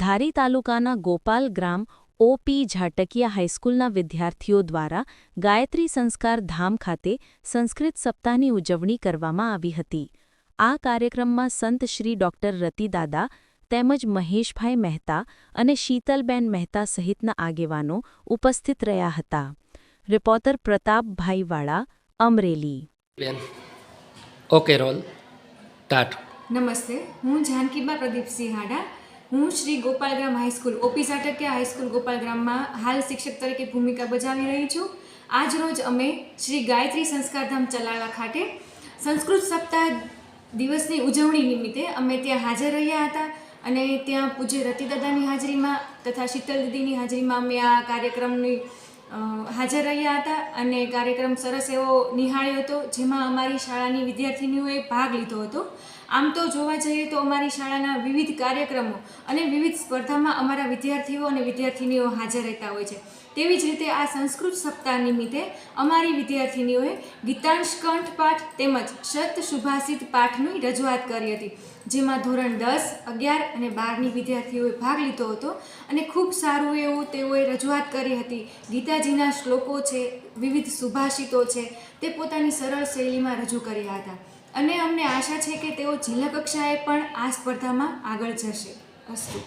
ધારી તાલુકાના ગોપાલ ગ્રામ ઓપી ઝાટકિયા હાઈસ્કૂલના વિદ્યાર્થીઓ દ્વારા ગાયત્રી સંસ્કાર ધામ ખાતે સંસ્કૃત સપ્તાહની ઉજવણી કરવામાં આવી હતી. આ કાર્યક્રમમાં સંત શ્રી ડોક્ટર રતિદાદા તેમજ મહેશભાઈ મહેતા અને શીતલબેન મહેતા સહિતના આગેવાનો ઉપસ્થિત રહ્યા હતા. રિપોર્ટર પ્રતાપભાઈ વાળા અમરેલી. ઓકે રોલ ટાટ. નમસ્તે હું જાનકીબા પ્રદીપસિંહ હાડા હું Shri Gopalgram high school OP Satakiya high school ગોપાલગ્રામમાં હાલ શિક્ષક તરીકે ભૂમિકા બજાવી રહી છું. આજ રોજ અમે શ્રી ગાયત્રી સંસ્કારધામ ચલાવવા ખાતે સંસ્કૃત સપ્તાહ દિવસની ઉજવણી નિમિત્તે અમે ત્યાં હાજર રહ્યા હતા અને ત્યાં પૂજ્ય રતિદાદાની હાજરીમાં તથા શીતલ દીદીની હાજરીમાં અમે આ કાર્યક્રમની હાજર રહ્યા હતા અને કાર્યક્રમ સરસ એવો નિહાળ્યો હતો, જેમાં અમારી શાળાની વિદ્યાર્થીનીઓએ ભાગ લીધો હતો. આમ તો જોવા જઈએ તો અમારી શાળાના વિવિધ કાર્યક્રમો અને વિવિધ સ્પર્ધામાં અમારા વિદ્યાર્થીઓ અને વિદ્યાર્થીનીઓ હાજર રહેતા હોય છે. તેવી જ રીતે આ સંસ્કૃત સપ્તાહ નિમિત્તે અમારી વિદ્યાર્થીનીઓએ ગીતાંશ કંઠ પાઠ તેમજ શત સુભાષિત પાઠની રજૂઆત કરી હતી, જેમાં ધોરણ દસ, અગિયાર અને બારની વિદ્યાર્થીઓએ ભાગ લીધો હતો અને ખૂબ સારું એવું તેઓએ રજૂઆત કરી હતી. ગીતાજીના શ્લોકો છે, વિવિધ સુભાષિતો છે, તે પોતાની સરળ શૈલીમાં રજૂ કર્યા હતા. અને અમને આશા છે કે તેઓ જિલ્લા કક્ષાએ પણ આ સ્પર્ધામાં આગળ જશે. અસ્તુ.